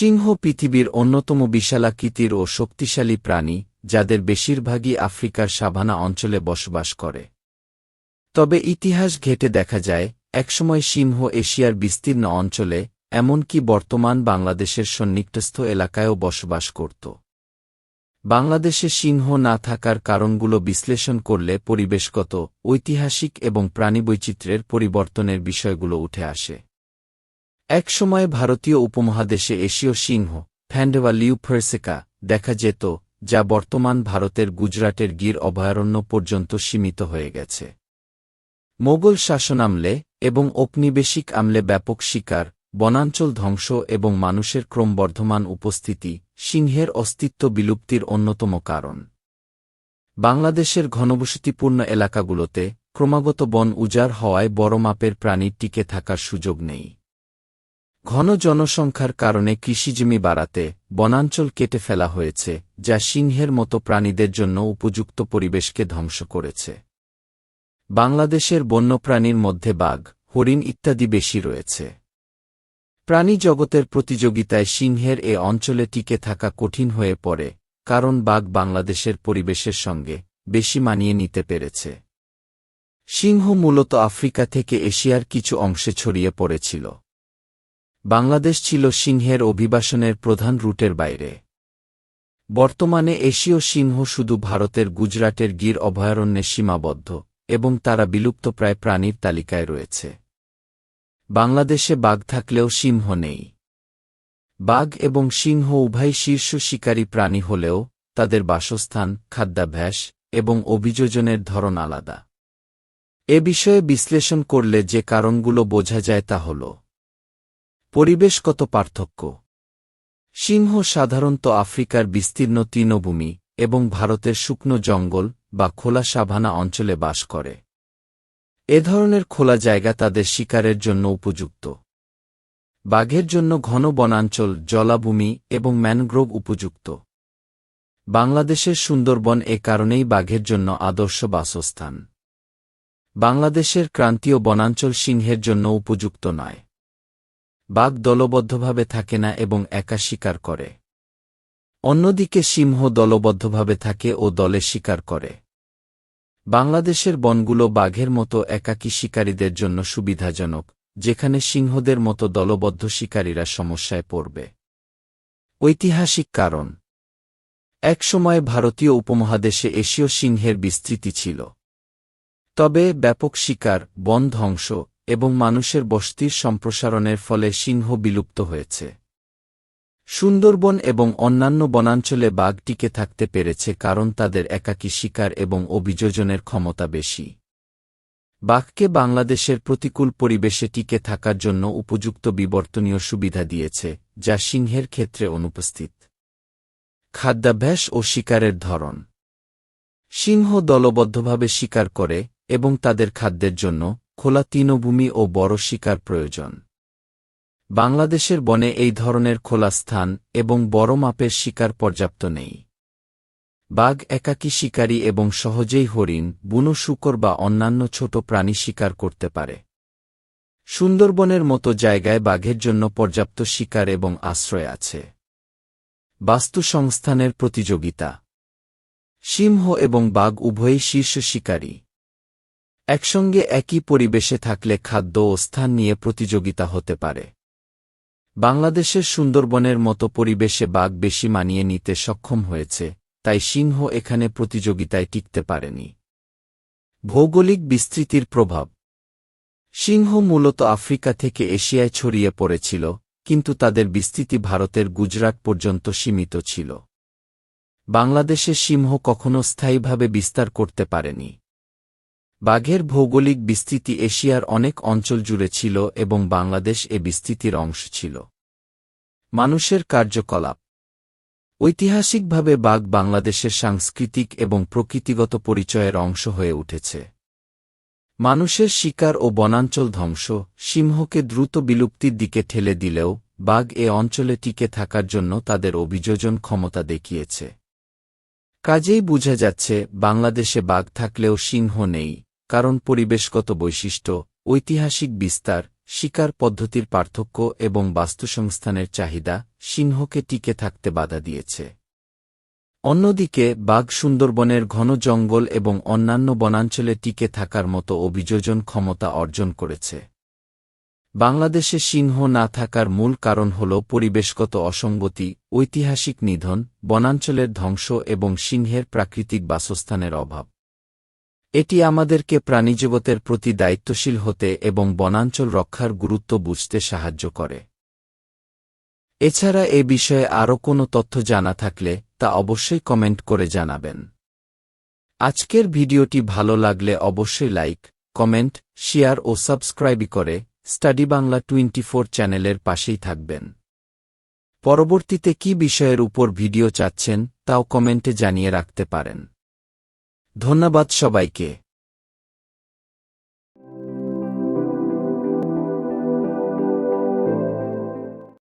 সিংহ পৃথিবীর অন্যতম বিশালাকৃতির ও শক্তিশালী প্রাণী, যাদের বেশিরভাগই আফ্রিকার সাভানা অঞ্চলে বসবাস করে। তবে ইতিহাস ঘেটে দেখা যায়, একসময় সিংহ এশিয়ার বিস্তীর্ণ অঞ্চলে, এমনকি বর্তমান বাংলাদেশের সন্নিকটস্থ এলাকায়ও বসবাস করত। বাংলাদেশে সিংহ না থাকার কারণগুলো বিশ্লেষণ করলে পরিবেশগত, ঐতিহাসিক এবং প্রাণীবৈচিত্র্যের পরিবর্তনের বিষয়গুলো উঠে আসে। এক সময় ভারতীয় উপমহাদেশে এশীয় সিংহ, ফ্যান্ডেওয়া লিউফার্সেকা দেখা যেত, যা বর্তমান ভারতের গুজরাটের গির অভয়ারণ্য পর্যন্ত সীমিত হয়ে গেছে। মোগল শাসনামলে এবং ঔপনিবেশিক আমলে ব্যাপক শিকার, বনাঞ্চল ধ্বংস এবং মানুষের ক্রমবর্ধমান উপস্থিতি সিংহের অস্তিত্ব বিলুপ্তির অন্যতম কারণ। বাংলাদেশের ঘনবসতিপূর্ণ এলাকাগুলোতে ক্রমাগত বন উজাড় হওয়ায় বড় মাপের প্রাণীর টিকে থাকার সুযোগ নেই। ঘন জনসংখ্যার কারণে কৃষিজমি বাড়াতে বনাঞ্চল কেটে ফেলা হয়েছে, যা সিংহের মতো প্রাণীদের জন্য উপযুক্ত পরিবেশকে ধ্বংস করেছে। বাংলাদেশের বন্যপ্রাণীর মধ্যে বাঘ, হরিণ ইত্যাদি বেশি রয়েছে। প্রাণী জগতের প্রতিযোগিতায় সিংহের এ অঞ্চলে টিকে থাকা কঠিন হয়ে পড়ে, কারণ বাঘ বাংলাদেশের পরিবেশের সঙ্গে বেশি মানিয়ে নিতে পেরেছে। সিংহ মূলত আফ্রিকা থেকে এশিয়ার কিছু অংশে ছড়িয়ে পড়েছিল। বাংলাদেশ ছিল সিংহের অভিবাসনের প্রধান রুটের বাইরে। বর্তমানে এশীয় সিংহ শুধু ভারতের গুজরাটের গির অভয়ারণ্যে সীমাবদ্ধ, এবং তারা বিলুপ্তপ্রায় প্রাণীর তালিকায় রয়েছে। বাংলাদেশে বাঘ থাকলেও সিংহ নেই। বাঘ এবং সিংহ উভয় শীর্ষ শিকারী প্রাণী হলেও, তাদের বাসস্থান, খাদ্যাভ্যাস, এবং অভিযোজনের ধরন আলাদা। এ বিষয়ে বিশ্লেষণ করলে যে কারণগুলো বোঝা যায় তা হল পরিবেশগত পার্থক্য। সিংহ সাধারণত আফ্রিকার বিস্তীর্ণ তৃণভূমি এবং ভারতের শুকনো জঙ্গল বা খোলা সাভানা অঞ্চলে বাস করে। এ ধরনের খোলা জায়গা তাদের শিকারের জন্য উপযুক্ত। বাঘের জন্য ঘন বনাঞ্চল, জলাভূমি এবং ম্যানগ্রোভ উপযুক্ত। বাংলাদেশের সুন্দরবন এ কারণেই বাঘের জন্য আদর্শ বাসস্থান। বাংলাদেশের ক্রান্তীয় বনাঞ্চল সিংহের জন্য উপযুক্ত নয়। বাঘ দলবদ্ধভাবে থাকে না এবং একা শিকার করে। অন্যদিকে সিংহ দলবদ্ধভাবে থাকে ও দলে শিকার করে। বাংলাদেশের বনগুলো বাঘের মতো একাকী শিকারীদের জন্য সুবিধাজনক, যেখানে সিংহদের মতো দলবদ্ধ শিকারীরা সমস্যায় পড়বে। ঐতিহাসিক কারণ। একসময় ভারতীয় উপমহাদেশে এশীয় সিংহের বিস্তৃতি ছিল। তবে ব্যাপক শিকার, বন ধ্বংস এবং মানুষের বস্তির সম্প্রসারণের ফলে সিংহ বিলুপ্ত হয়েছে। সুন্দরবন এবং অন্যান্য বনাঞ্চলে বাঘ টিকে থাকতে পেরেছে কারণ তাদের একাকী শিকার এবং অভিযোজনের ক্ষমতা বেশি। বাঘকে বাংলাদেশের প্রতিকূল পরিবেশে টিকে থাকার জন্য উপযুক্ত বিবর্তনীয় সুবিধা দিয়েছে, যা সিংহের ক্ষেত্রে অনুপস্থিত। খাদ্যাভ্যাস ও শিকারের ধরন। সিংহ দলবদ্ধভাবে শিকার করে এবং তাদের খাদ্যের জন্য খোলা তৃণভূমি ও বড় শিকার প্রয়োজন। বাংলাদেশের বনে এই ধরনের খোলা স্থান এবং বড় মাপের শিকার পর্যাপ্ত নেই। বাঘ, একাকী শিকারী এবং সহজেই হরিণ, বুনো শুকর বা অন্যান্য ছোট প্রাণী শিকার করতে পারে। সুন্দরবনের মতো জায়গায় বাঘের জন্য পর্যাপ্ত শিকার এবং আশ্রয় আছে। বাস্তু সংস্থানের প্রতিযোগিতা। সিংহ এবং বাঘ উভয়ই শীর্ষ শিকারী। একসঙ্গে একই পরিবেশে থাকলে খাদ্য ও স্থান নিয়ে প্রতিযোগিতা হতে পারে। বাংলাদেশের সুন্দরবনের মতো পরিবেশে বাঘ বেশি মানিয়ে নিতে সক্ষম হয়েছে, তাই সিংহ এখানে প্রতিযোগিতায় টিকতে পারেনি। ভৌগোলিক বিস্তৃতির প্রভাব। সিংহ মূলত আফ্রিকা থেকে এশিয়ায় ছড়িয়ে পড়েছিল, কিন্তু তাদের বিস্তৃতি ভারতের গুজরাট পর্যন্ত সীমিত ছিল। বাংলাদেশের সিংহ কখনও স্থায়ীভাবে বিস্তার করতে পারেনি। বাঘের ভৌগোলিক বিস্তৃতি এশিয়ার অনেক অঞ্চল জুড়ে ছিল এবং বাংলাদেশ এ বিস্তৃতির অংশ ছিল। মানুষের কার্যকলাপ। ঐতিহাসিকভাবে বাঘ বাংলাদেশের সাংস্কৃতিক এবং প্রকৃতিগত পরিচয়ের অংশ হয়ে উঠেছে। মানুষের শিকার ও বনাঞ্চল ধ্বংস, সিংহকে দ্রুত বিলুপ্তির দিকে ঠেলে দিলেও বাঘ এ অঞ্চলে টিকে থাকার জন্য তাদের অভিযোজন ক্ষমতা দেখিয়েছে। কাজেই বোঝা যাচ্ছে, বাংলাদেশে বাঘ থাকলেও সিংহ নেই। কারণ পরিবেশগত বৈশিষ্ট্য, ঐতিহাসিক বিস্তার, শিকার পদ্ধতির পার্থক্য এবং বাস্তুসংস্থানের চাহিদা সিংহকে টিকে থাকতে বাধা দিয়েছে। অন্যদিকে, বাঘ সুন্দরবনের ঘন জঙ্গল এবং অন্যান্য বনাঞ্চলে টিকে থাকার মতো অভিযোজন ক্ষমতা অর্জন করেছে। বাংলাদেশে সিংহ না থাকার মূল কারণ হল পরিবেশগত অসঙ্গতি, ঐতিহাসিক নিধন, বনাঞ্চলের ধ্বংস এবং সিংহের প্রাকৃতিক বাসস্থানের অভাব। এটি আমাদেরকে প্রাণীজগতের প্রতি দায়িত্বশীল হতে এবং বনাঞ্চল রক্ষার গুরুত্ব বুঝতে সাহায্য করে। এছাড়া এ বিষয়ে আরও কোনো তথ্য জানা থাকলে তা অবশ্যই কমেন্ট করে জানাবেন। আজকের ভিডিওটি ভালো লাগলে অবশ্যই লাইক, কমেন্ট, শেয়ার ও সাবস্ক্রাইব করে স্টাডি বাংলা টোয়েন্টি চ্যানেলের পাশেই থাকবেন। পরবর্তীতে কি বিষয়ের উপর ভিডিও চাচ্ছেন তাও কমেন্টে জানিয়ে রাখতে পারেন। ধন্যবাদ সবাইকে।